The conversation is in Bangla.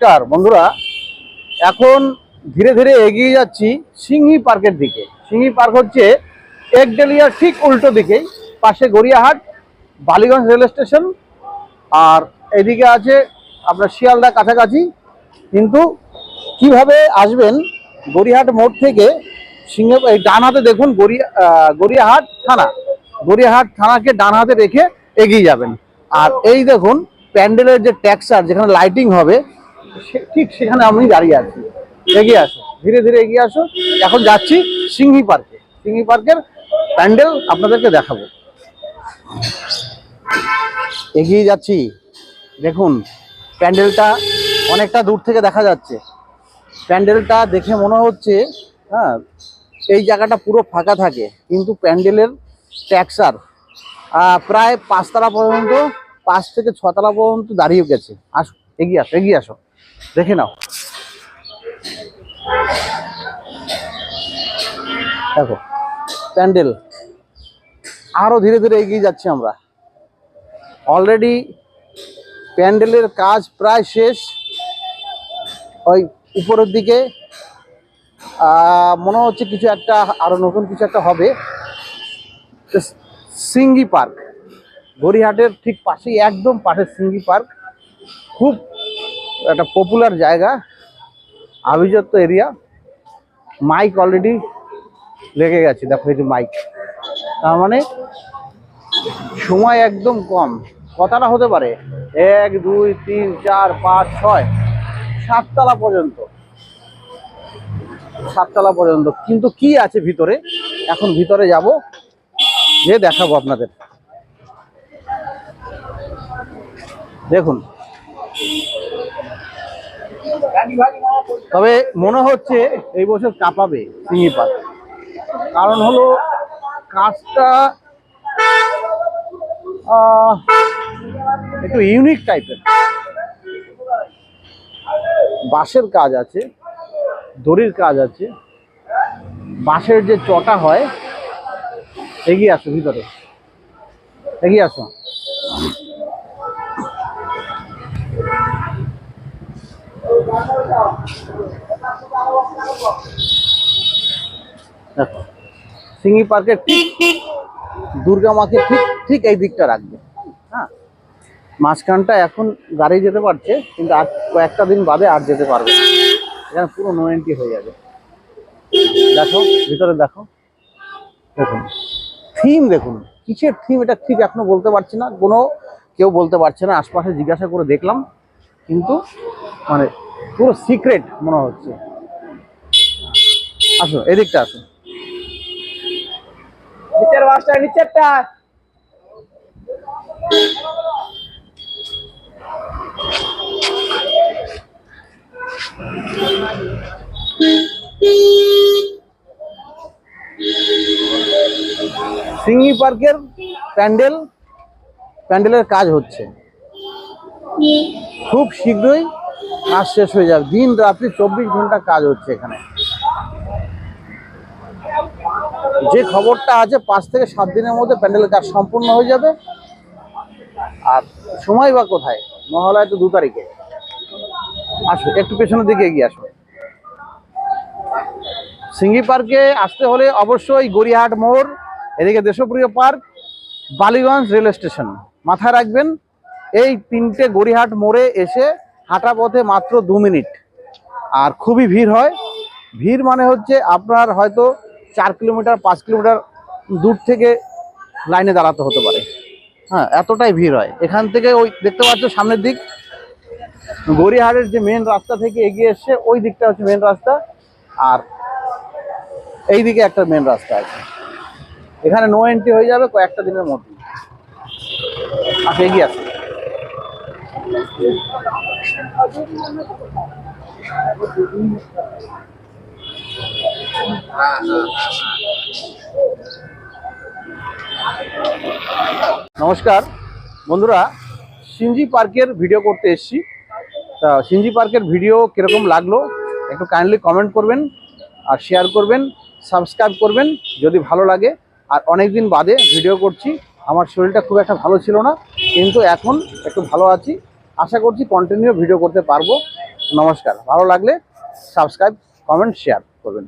নমস্কার, বন্ধুরা। এখন ধীরে ধীরে এগিয়ে যাচ্ছি সিংহি পার্কের দিকে। সিংহি পার্ক হচ্ছে একডেলিয়ার ঠিক উল্টো দিকেই, পাশে গড়িয়াহাট, বালিগঞ্জ রেল স্টেশন, আর এদিকে আছে আপনার শিয়ালদা কাছাকাছি। কিন্তু কীভাবে আসবেন গড়িয়াহাট মোড় থেকে সিংহ, এই ডান হাতে দেখুন গড়িয়া গড়িয়াহাট থানা। গড়িয়াহাট থানাকে ডান হাতে রেখে এগিয়ে যাবেন। আর এই দেখুন প্যান্ডেলের যে ট্যাক্সার, যেখানে লাইটিং হবে ঠিক সেখানে আমি দাঁড়িয়ে আছি। এগিয়ে আসো, ধীরে ধীরে এগিয়ে আসো। এখন যাচ্ছি সিংহি পার্কে। সিংহি পার্কের প্যান্ডেল আপনাদেরকে দেখাবো। এগিয়ে যাচ্ছি। দেখুন, প্যান্ডেলটা অনেকটা দূর থেকে দেখা যাচ্ছে। প্যান্ডেলটা দেখে মনে হচ্ছে হ্যাঁ এই জায়গাটা পুরো ফাঁকা থাকে, কিন্তু প্যান্ডেলের ট্যাক্সার প্রায় পাঁচতলা পর্যন্ত, পাঁচ থেকে ছতলা পর্যন্ত দাঁড়িয়ে গেছে। আসো এগিয়ে আসো এগিয়ে আসো। দেখে নাও। দেখো, প্যান্ডেল। আরও ধীরে ধীরে এগিয়ে যাচ্ছি আমরা। অলরেডি প্যান্ডেলের কাজ প্রায় শেষ। ওই উপরের দিকে মনে হচ্ছে কিছু একটা, আরও নতুন কিছু একটা হবে। সিঙ্গি পার্ক। গড়িহাটের ঠিক পাশেই, একদম পাশে সিঙ্গি পার্ক। খুব একটা পপুলার জায়গা, আভিজাত্য এরিয়া মাইক অলরেডি লেগে গেছে, দেখো এই মাইক তার মানে সময় একদম কম। কতটা হতে পারে এক, দুই, তিন, চার, পাঁচ, ছয়, সাততলা পর্যন্ত। সাততলা পর্যন্ত। কিন্তু কি আছে ভিতরে? এখন ভিতরে যাব যে দেখাবো আপনাদের। দেখুন তবে মনে হচ্ছে এই বছর কাঁপাবে সিঙ্গি পাত। কারণ হলো কাজটা একটু ইউনিক টাইপের বাঁশের কাজ আছে, দড়ির কাজ আছে। বাঁশের যে চটা হয়, এগিয়ে আসো ভিতরে। এগিয়ে আসো। দেখো, সিঙ্গি পার্কের ঠিক দুর্গা মাকে ঠিক ঠিক এই দিকটা রাখবে। হ্যাঁ? মাঝখানটা এখন গাড়ি যেতে পারছে, কিন্তু আর কয়েকটা দিন বাদে আর যেতে পারবে এখানে পুরো নো এন্ট্রি হয়ে যাবে। দেখো, ভিতরে দেখো। দেখুন থিম দেখুন। কিসের থিম এটা ঠিক এখনও বলতে পারছি না। কোনো কেউ বলতে পারছে না। আশপাশে জিজ্ঞাসা করে দেখলাম। কিন্তু মানে পুরো সিক্রেট মনে হচ্ছে। আসো এদিকটা আসো। নিচের বাসটা নিচেরটা। সিঙ্গি পার্কের প্যান্ডেল প্যান্ডেলের কাজ হচ্ছে। খুব শীঘ্রই কাজ শেষ হয়ে যাবে। দিন রাত্রি চব্বিশ ঘণ্টা কাজ হচ্ছে এখানে। যে খবরটা আছে, পাঁচ থেকে সাত দিনের মধ্যে প্যান্ডেলের কাজ সম্পূর্ণ হয়ে যাবে। আর সময় বা কোথায়? মহালয় তো দু তারিখে। আসো, একটু পেছনের দিকে এগিয়ে আসো। সিঙ্গি পার্কে আসতে হলে অবশ্যই গড়িয়াহাট মোড়, এদিকে Deshapriya park, Ballygunge rail station মাথায় রাখবেন, এই তিনটে গড়িয়াহাট মোড়ে এসে হাঁটা পথে মাত্র দু মিনিট। আর খুবই ভিড় হয়। ভিড় মানে হচ্ছে আপনার হয়তো চার কিলোমিটার, পাঁচ কিলোমিটার দূর থেকে লাইনে দাঁড়াতে হতে পারে। হ্যাঁ এতটাই ভিড় হয়। এখান থেকে ওই দেখতে পাচ্ছ সামনের দিক। গড়িয়াহাটের যে মেন রাস্তা থেকে এগিয়ে এসছে, ওই দিকটা হচ্ছে মেন রাস্তা। আর এই দিকে একটা মেন রাস্তা আছে। এখানে নো এন্ট্রি হয়ে যাবে কয়েকটা দিনের মধ্যে। আচ্ছা এগিয়ে আসো। নমস্কার। বন্ধুরা, সিনজি পার্কের ভিডিও করতে এসেছি। তা, সিনজি পার্কের ভিডিও কীরকম লাগল, একটু কাইন্ডলি কমেন্ট করবেন আর শেয়ার করবেন সাবস্ক্রাইব করবেন যদি ভালো লাগে। আর অনেক দিন বাদে ভিডিও করছি, আমার শরীরটা খুব একটা ভালো ছিল না, কিন্তু এখন একটু ভালো আছি। আশা করছি কন্টিনিউ ভিডিও করতে পারব। নমস্কার। ভালো লাগলে সাবস্ক্রাইব কমেন্ট শেয়ার করবেন।